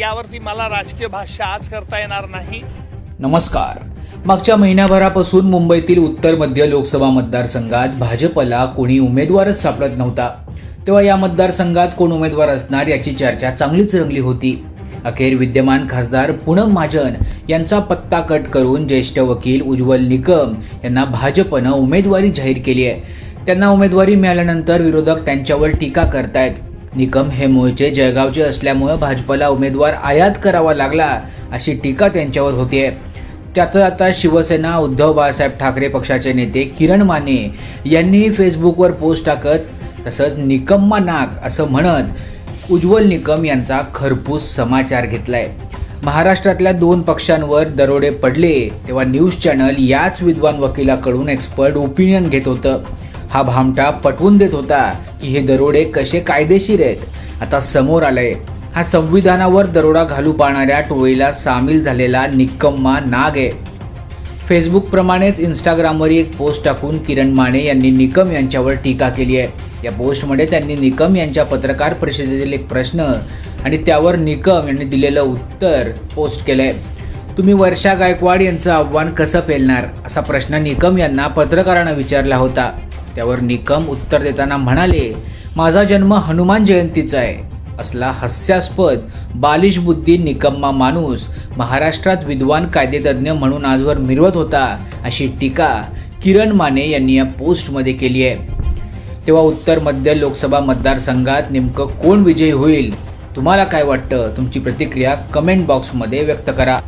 यावरती मला राजकीय भाष्य आज करता येणार नाही. नमस्कार. मागच्या महिन्याभरापासून मुंबईतील उत्तर मध्य लोकसभा मतदारसंघात भाजपला कोणी उमेदवारच सापडत नव्हता. तेव्हा या मतदारसंघात कोण उमेदवार असणार याची चर्चा चांगलीच रंगली होती. अखेर विद्यमान खासदार पूनम महाजन यांचा पत्ता कट करून ज्येष्ठ वकील उज्ज्वल निकम यांना भाजपनं उमेदवारी जाहीर केली आहे. त्यांना उमेदवारी मिळाल्यानंतर विरोधक त्यांच्यावर टीका करतायत. निकम हे मूळचे जळगावचे असल्यामुळे भाजपला उमेदवार आयात करावा लागला अशी टीका त्यांच्यावर होतीये. त्यात आता शिवसेना उद्धव बाळासाहेब ठाकरे पक्षाचे नेते किरण माने यांनीही फेसबुकवर पोस्ट टाकत तसंच निकम्मा नाग असं म्हणत उज्ज्वल निकम यांचा खरपूस समाचार घेतलाय. महाराष्ट्रातल्या दोन पक्षांवर दरोडे पडले तेव्हा न्यूज चॅनल याच विद्वान वकिलाकडून एक्सपर्ट ओपिनियन घेत होतं. हा भामटा पटवून देत होता की हे दरोडे कसे कायदेशीर आहेत. आता समोर आलंय. हा संविधानावर दरोडा घालू पाहणाऱ्या टोळीला सामील झालेला निक्कम्मा नाग आहे. फेसबुकप्रमाणेच इंस्टाग्रामवर एक पोस्ट टाकून किरण माने यांनी निकम यांच्यावर टीका केली आहे. या पोस्टमध्ये त्यांनी निकम यांच्या पत्रकार परिषदेतील एक प्रश्न आणि त्यावर निकम यांनी दिलेलं उत्तर पोस्ट केलंय. तुम्ही वर्षा गायकवाड यांचं आव्हान कसं पेलणार? असा प्रश्न निकम यांना पत्रकारांना विचारला होता. त्यावर निकम उत्तर देताना म्हणाले माझा जन्म हनुमान जयंतीचा आहे. असला हास्यास्पद बालिश बुद्धी निकम्मा माणूस महाराष्ट्रात विद्वान कायदेतज्ञ म्हणून आजवर मिरवत होता अशी टीका किरण माने यांनी या पोस्टमध्ये केली आहे. तेव्हा उत्तर मध्य लोकसभा मतदारसंघात नेमकं कोण विजयी होईल? तुम्हाला काय वाटतं? तुमची प्रतिक्रिया कमेंट बॉक्समध्ये व्यक्त करा.